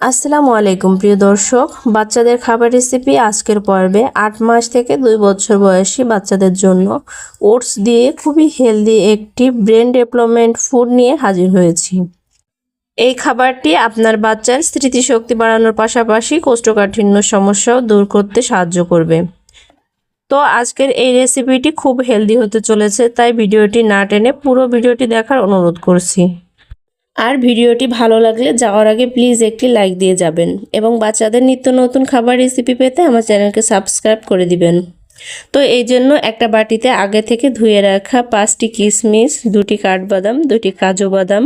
আসসালামু আলাইকুম, প্রিয় দর্শক। বাচ্চাদের খাবার রেসিপি আজকের পর্বে আট মাস থেকে দুই বছর বয়সী বাচ্চাদের জন্য ওটস দিয়ে খুবই হেলদি একটি ব্রেন ডেভেলপমেন্ট ফুড নিয়ে হাজির হয়েছি। এই খাবারটি আপনার বাচ্চার স্মৃতিশক্তি বাড়ানোর পাশাপাশি কোষ্ঠকাঠিন্য সমস্যাও দূর করতে সাহায্য করবে। তো আজকের এই রেসিপিটি খুব হেলদি হতে চলেছে, তাই ভিডিওটি না টেনে পুরো ভিডিওটি দেখার অনুরোধ করছি। আর ভিডিওটি ভালো লাগলে যাওয়ার আগে প্লিজ একটি লাইক দিয়ে যাবেন এবং বাচ্চাদের নিত্য নতুন খাবার রেসিপি পেতে আমার চ্যানেলকে সাবস্ক্রাইব করে দিবেন। তো এই জন্য একটা বাটিতে আগে থেকে ধুয়ে রাখা পাঁচটি কিশমিশ, দুটি কাঠবাদাম, দুটি কাজু বাদাম,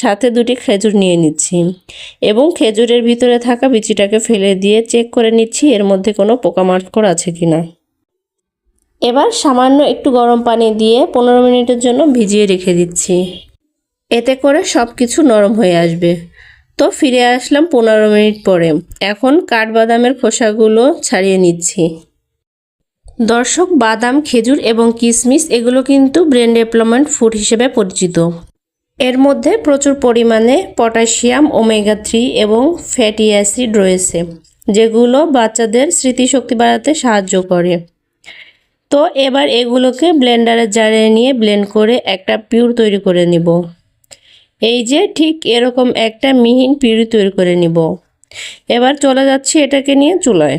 সাথে দুটি খেজুর নিয়ে নিচ্ছি এবং খেজুরের ভিতরে থাকা বিচিটাকে ফেলে দিয়ে চেক করে নিচ্ছি এর মধ্যে কোনো পোকামাকড় আছে কি না এবার সামান্য একটু গরম পানি দিয়ে পনেরো মিনিটের জন্য ভিজিয়ে রেখে দিচ্ছি। এতে করে সব কিছু নরম হয়ে আসবে। তো ফিরে আসলাম পনেরো মিনিট পরে। এখন কাঠবাদামের খোসাগুলো ছাড়িয়ে নিচ্ছি। দর্শক, বাদাম, খেজুর এবং কিশমিশ এগুলো কিন্তু ব্রেন ডেভেলপমেন্ট ফুড হিসেবে পরিচিত। এর মধ্যে প্রচুর পরিমাণে পটাশিয়াম, ওমেগা থ্রি এবং ফ্যাটি অ্যাসিড রয়েছে, যেগুলো বাচ্চাদের স্মৃতিশক্তি বাড়াতে সাহায্য করে। তো এবার এগুলোকে ব্লেন্ডারে জারে নিয়ে ব্লেন্ড করে একটা পিউর তৈরি করে নিব। এই যে ঠিক এরকম একটা মিহিন পিউরি তৈরি করে নিব। এবার চলে যাচ্ছি এটাকে নিয়ে চুলায়।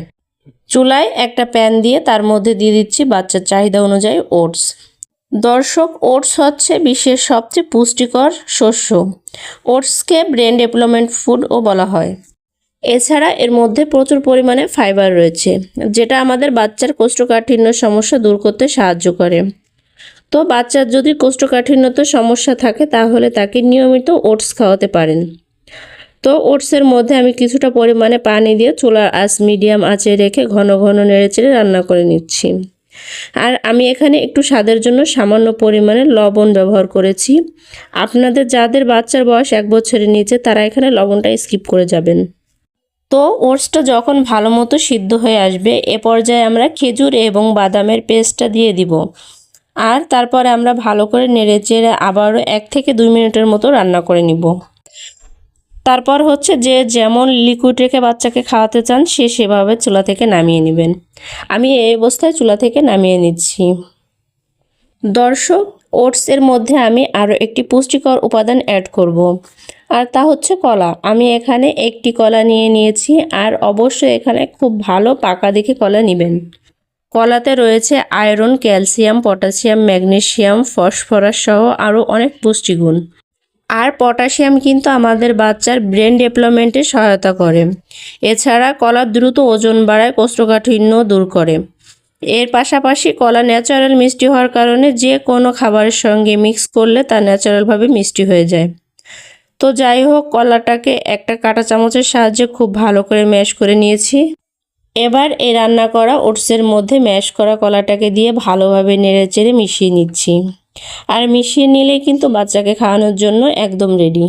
চুলায় একটা প্যান দিয়ে তার মধ্যে দিয়ে দিচ্ছি বাচ্চার চাহিদা অনুযায়ী ওটস। দর্শক, ওটস হচ্ছে বিশ্বের সবচেয়ে পুষ্টিকর শস্য। ওটসকে ব্রেন ডেভেলপমেন্ট ফুডও বলা হয়। এছাড়া এর মধ্যে প্রচুর পরিমাণে ফাইবার রয়েছে, যেটা আমাদের বাচ্চার কোষ্ঠকাঠিন্য সমস্যা দূর করতে সাহায্য করে। তো বাচ্চার যদি কোষ্ঠকাঠিন্যত সমস্যা থাকে, তাহলে তাকে নিয়মিত ওটস খাওয়াতে পারেন। তো ওটসের মধ্যে আমি কিছুটা পরিমাণে পানি দিয়ে চুলার আঁচ মিডিয়াম আঁচে রেখে ঘন ঘন নেড়েচেড়ে রান্না করে নিচ্ছি। আর আমি এখানে একটু স্বাদের জন্য সামান্য পরিমাণে লবণ ব্যবহার করেছি। আপনাদের যাদের বাচ্চার বয়স এক বছরের নিচে, তারা এখানে লবণটা স্কিপ করে যাবেন। তো ওটসটা যখন ভালো মতো সিদ্ধ হয়ে আসবে, এ পর্যায়ে আমরা খেজুর এবং বাদামের পেস্টটা দিয়ে দিব। আর তারপরে আমরা ভালো করে নেড়ে চেড়ে আবারও এক থেকে দুই মিনিটের মতো রান্না করে নিব। তারপর হচ্ছে যে যেমন লিকুইড রেখে বাচ্চাকে খাওয়াতে চান, সে সেভাবে চুলা থেকে নামিয়ে নেবেন। আমি এই অবস্থায় চুলা থেকে নামিয়ে নিচ্ছি। দর্শক ওটসের মধ্যে আমি আরও একটি পুষ্টিকর উপাদান অ্যাড করব। আর তা হচ্ছে কলা। আমি এখানে একটি কলা নিয়ে নিয়েছি, আর অবশ্যই এখানে খুব ভালো পাকা দেখে কলা নেবেন। কলাতে রয়েছে iron, calcium, potassium magnesium phosphorus সহ আরও অনেক পুষ্টিগুণ। আর পটাশিয়াম কিন্তু আমাদের বাচ্চার ব্রেন ডেভেলপমেন্টে সহায়তা করে। এছাড়া কলা দ্রুত ওজন বাড়ায়, কোষ্ঠকাঠিন্য দূর করে। এর পাশাপাশি কলা ন্যাচারাল মিষ্টি হওয়ার কারণে যে কোনো খাবারের সঙ্গে মিক্স করলে তা ন্যাচারালভাবে মিষ্টি হয়ে যায়। তো যাই হোক, কলাটাকে একটা কাঁটা চামচের সাহায্যে খুব ভালো করে ম্যাশ করে নিয়েছি। এবার এই রান্না করা ওটসের মধ্যে ম্যাশ করা কলাটাকে দিয়ে ভালোভাবে নেড়ে চেড়ে মিশিয়ে নিচ্ছি। আর মিশিয়ে নিলে কিন্তু বাচ্চাকে খাওয়ানোর জন্য একদম রেডি